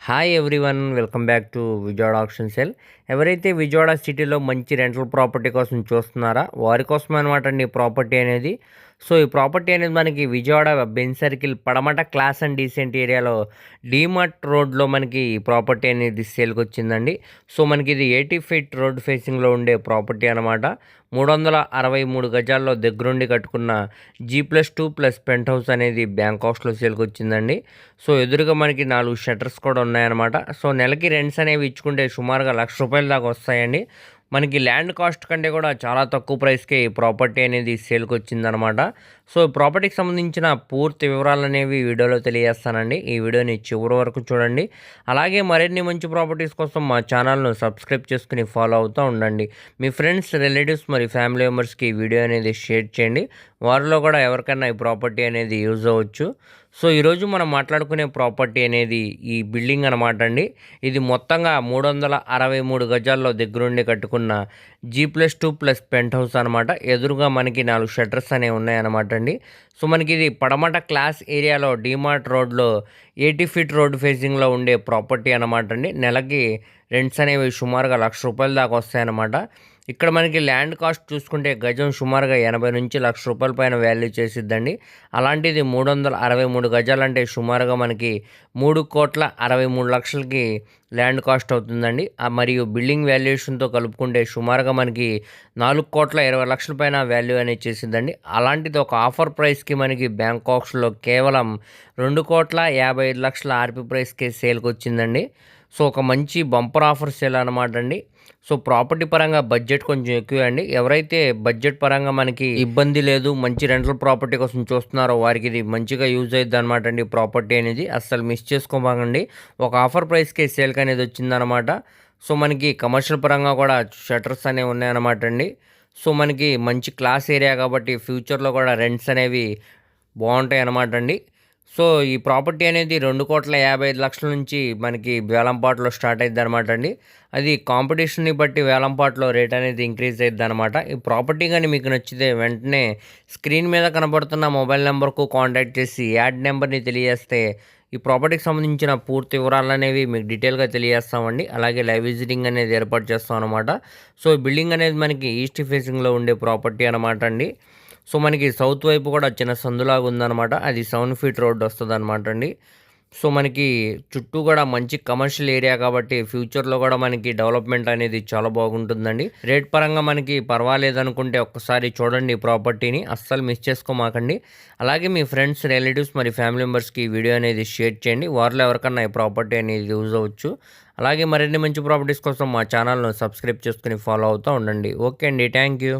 Hi everyone welcome back to Vijayawada option sell ఎవరైతే విజయవాడ సిటీలో మంచి రెంటల్ ప్రాపర్టీ కోసం చూస్తున్నారా వారి కోసం అనమాట అండి ప్రాపర్టీ అనేది. సో ఈ ప్రాపర్టీ అనేది మనకి Vijayawada Benz circle Patamata class and decent ఏరియాలో డీమార్ట్ రోడ్లో మనకి ఈ ప్రాపర్టీ అనేది సేల్కి వచ్చిందండి సో మనకి ఇది ఎయిటీ ఫీట్ రోడ్ ఫేసింగ్లో ఉండే ప్రాపర్టీ అనమాట మూడు వందల అరవై మూడు గజాల్లో దగ్గరుండి కట్టుకున్న G plus two plus penthouse అనేది బ్యాంకాక్స్లో సేల్కి వచ్చిందండి సో ఎదురుగా మనకి నాలుగు షట్టర్స్ కూడా ఉన్నాయన్నమాట. సో నెలకి రెంట్స్ అనేవి ఇచ్చుకుంటే సుమారుగా లక్ష రూపాయల దాకా వస్తాయండి. మనకి ల్యాండ్ కాస్ట్ కంటే కూడా చాలా తక్కువ ప్రైస్కే ఈ ప్రాపర్టీ అనేది సేల్కి వచ్చిందనమాట. సో ఈ ప్రాపర్టీకి సంబంధించిన పూర్తి వివరాలు అనేవి వీడియోలో తెలియజేస్తానండి. ఈ వీడియోని చివరి వరకు చూడండి. అలాగే మరిన్ని మంచి ప్రాపర్టీస్ కోసం మా ఛానల్ను సబ్స్క్రైబ్ చేసుకుని ఫాలో అవుతూ ఉండండి. మీ ఫ్రెండ్స్ రిలేటివ్స్ మరి ఫ్యామిలీ మెంబర్స్కి ఈ వీడియో అనేది షేర్ చేయండి. వారిలో కూడా ఎవరికైనా ఈ ప్రాపర్టీ అనేది యూజ్ అవ్వచ్చు. సో ఈరోజు మనం మాట్లాడుకునే ప్రాపర్టీ అనేది ఈ బిల్డింగ్ అనమాట అండి. ఇది మొత్తంగా మూడు వందల అరవై మూడు గజాల్లో దగ్గరుండి కట్టుకున్న G plus two plus penthouse అనమాట ఎదురుగా మనకి నాలుగు షట్టర్స్ అనేవి ఉన్నాయన్నమాట అండి. సో మనకి ఇది పడమట క్లాస్ ఏరియాలో డిమార్ట్ రోడ్లో ఎయిటీ ఫీట్ రోడ్ ఫేసింగ్లో ఉండే ప్రాపర్టీ అనమాట అండి. నెలకి రెంట్స్ అనేవి సుమారుగా లక్ష రూపాయల దాకా వస్తాయన్నమాట. ఇక్కడ మనకి ల్యాండ్ కాస్ట్ చూసుకుంటే గజం సుమారుగా ఎనభై నుంచి లక్ష రూపాయల పైన వాల్యూ చేసిద్దండి. అలాంటిది మూడు వందల అరవై మూడు గజాలంటే సుమారుగా మనకి మూడు కోట్ల అరవై మూడు లక్షలకి ల్యాండ్ కాస్ట్ అవుతుందండి. మరియు బిల్డింగ్ వాల్యుయేషన్తో కలుపుకుంటే సుమారుగా మనకి నాలుగు కోట్ల ఇరవై లక్షల పైన వాల్యూ అనేది చేసిందండి అలాంటిది ఒక ఆఫర్ ప్రైస్కి మనకి బ్యాంకాక్స్లో కేవలం రెండు కోట్ల యాభై ఐదు లక్షల ఆర్పీ ప్రైస్కి సేల్కి వచ్చిందండి సో ఒక మంచి బంపర్ ఆఫర్ సేల్ అనమాట అండి. సో ప్రాపర్టీ పరంగా బడ్జెట్ కొంచెం ఎక్కువ అండి. ఎవరైతే బడ్జెట్ పరంగా మనకి ఇబ్బంది లేదు మంచి రెంటల్ ప్రాపర్టీ కోసం చూస్తున్నారో వారికి ఇది మంచిగా యూజ్ అవుతుంది అనమాట అండి ప్రాపర్టీ అనేది. అస్సలు మిస్ చేసుకోమాకండి. ఒక ఆఫర్ ప్రైస్కి సేల్కి అనేది వచ్చిందనమాట సో మనకి కమర్షియల్ పరంగా కూడా షటర్స్ అనేవి ఉన్నాయన్నమాట అండి. సో మనకి మంచి క్లాస్ ఏరియా కాబట్టి ఫ్యూచర్లో కూడా రెంట్స్ అనేవి బాగుంటాయి అన్నమాట అండి. సో ఈ ప్రాపర్టీ అనేది రెండు కోట్ల యాభై ఐదు లక్షల నుంచి మనకి వేలంపాట్లో స్టార్ట్ అయింది అనమాట అండి. అది కాంపిటీషన్ని బట్టి వేలంపాట్లో రేట్ అనేది ఇంక్రీజ్ అయ్యింది అనమాట ఈ ప్రాపర్టీ కానీ మీకు నచ్చితే వెంటనే స్క్రీన్ మీద కనబడుతున్న మొబైల్ నెంబర్కు కాంటాక్ట్ చేసి యాడ్ నెంబర్ని తెలియజేస్తే ఈ ప్రాపర్టీకి సంబంధించిన పూర్తి వివరాలు అనేవి మీకు డీటెయిల్గా తెలియజేస్తామండి. అలాగే లైవ్ విజిటింగ్ అనేది ఏర్పాటు చేస్తాం అనమాట సో బిల్డింగ్ అనేది మనకి ఈస్ట్ ఫేసింగ్లో ఉండే ప్రాపర్టీ అనమాట అండి. సో మనకి సౌత్ వైపు కూడా చిన్న సందులాగా ఉందన్నమాట. అది సెవెన్ ఫీట్ రోడ్ వస్తుంది అనమాట అండి. సో మనకి చుట్టూ కూడా మంచి కమర్షియల్ ఏరియా కాబట్టి ఫ్యూచర్లో కూడా మనకి డెవలప్మెంట్ అనేది చాలా బాగుంటుందండి. రేట్ పరంగా మనకి పర్వాలేదు అనుకుంటే ఒక్కసారి చూడండి ప్రాపర్టీని. అస్సలు మిస్ చేసుకోమాకండి. అలాగే మీ ఫ్రెండ్స్ రిలేటివ్స్ మరి ఫ్యామిలీ మెంబర్స్కి ఈ వీడియో అనేది షేర్ చేయండి. వారిలో ఎవరికన్నా ఈ ప్రాపర్టీ అనేది యూజ్ అవ్వచ్చు. అలాగే మరిన్ని మంచి ప్రాపర్టీస్ కోసం మా ఛానల్ను సబ్స్క్రైబ్ చేసుకుని ఫాలో అవుతూ ఉండండి. ఓకే అండి. Thank you.